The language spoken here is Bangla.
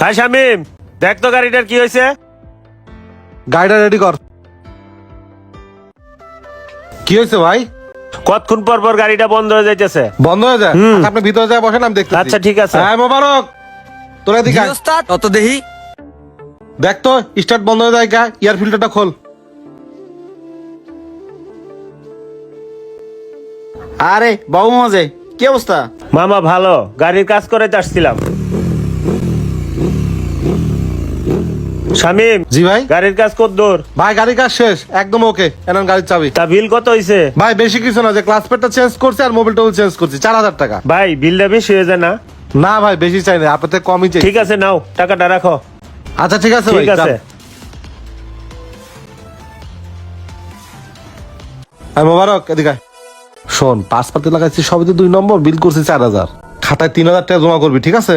হ্যাঁ শামিম দেখ তো গাড়িটার কি হয়েছে। গাড়িটা রেডি কর। কি হয়েছে ভাই? কতক্ষণ পর পর গাড়িটা বন্ধ হয়ে যাইতেছে? বন্ধ হয়ে যায়? হুম। আপনি ভিতরে যায় বসেন আমি দেখতে আচ্ছা, ঠিক আছে। হ্যাঁ মোবারক। তোরা এদিকে আয়। তত দেহি দেখ তো স্টার্ট বন্ধ হয়ে যায় গা ইয়ার ফিল্টারটা খোল। আরে বাবু মজে কি অবস্থা? মামা ভালো গাড়ির কাজ করে আসছিলাম শামিম জি ভাই। গাড়ির কাজ কত দূর? ভাই গাড়ির কাজ শেষ। একদম ওকে। এনান গাড়ির চাবি। তা বিল কত হইছে? ভাই বেশি কিছু না যে ক্লাস চেঞ্জ করছে আর চেঞ্জ করছি চার হাজার টাকা। ভাই বিলটা বেশি হয়ে যায় না? না ভাই বেশি চাই না আপনাদের কমই চাই। ঠিক আছে নাও টাকাটা রাখো। আচ্ছা ঠিক আছে ঠিক আছে। মোবারক এদিকে শোন পাসপাতি লাগাইছি সবই তো দুই নম্বর বিল করছি চার হাজার। খাতায় তিন হাজার টাকা জমা করবি ঠিক আছে?